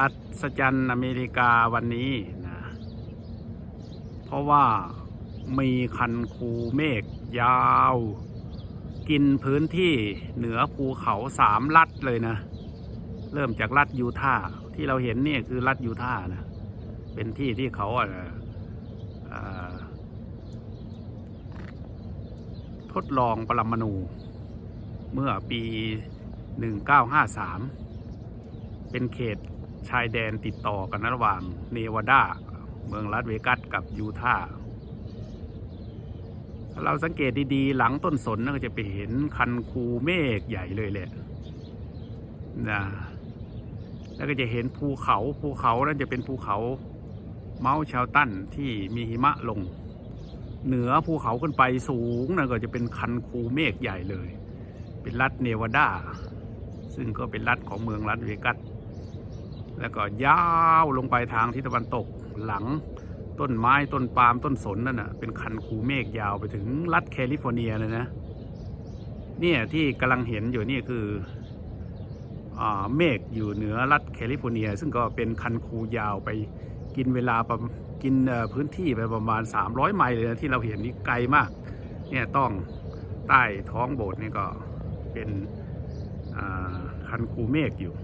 อัศจรรย์อเมริกาวันนี้นะเพราะว่ามีคันคูเมฆยาว กินพื้นที่เหนือภูเขาสามลัดเลยนะ เริ่มจากรัฐยูทาห์ที่เราเห็นนี่คือรัฐยูทาห์นะ เป็นที่ที่เขาอะเอ่อทดลองปรมาณูเมื่อปี 1953 เป็นเขต ชายแดนติดต่อกันระหว่างเนวาดา เมืองลาสเวกัสกับยูทาห์ถ้าเราสังเกตดีๆ หลังต้นสนนะก็จะไปเห็นคันคูเมฆใหญ่เลยแหละนะแล้วก็จะเห็นภูเขาภูเขานั่นจะเป็นภูเขาเมาส์เชลตันที่มีหิมะลง เหนือภูเขาขึ้นไปสูงนั่นก็จะเป็นคันคูเมฆใหญ่เลย เป็นรัฐเนวาดา ซึ่งก็เป็นรัฐของเมืองรัฐเวกัส แล้วก็ยาวลงไปทางทิศตะวันตกหลังต้นไม้ต้นปาล์มต้นสนนั่นน่ะเป็นคันคูเมฆยาวไปถึงรัฐแคลิฟอร์เนียเลยนะเนี่ยที่กำลังเห็นอยู่นี่คืออเมฆอยู่เหนือรัฐแคลิฟอร์เนีย ซึ่งก็เป็นคันคูยาวไปกินเวลาประกินพื้นที่ไปประมาณ 300 ไมล์เลยนะที่เราเห็นนี่ไกลมากเนี่ยต้องใต้ท้องโบสถ์นี่ก็เป็นคันคูเมฆอยู่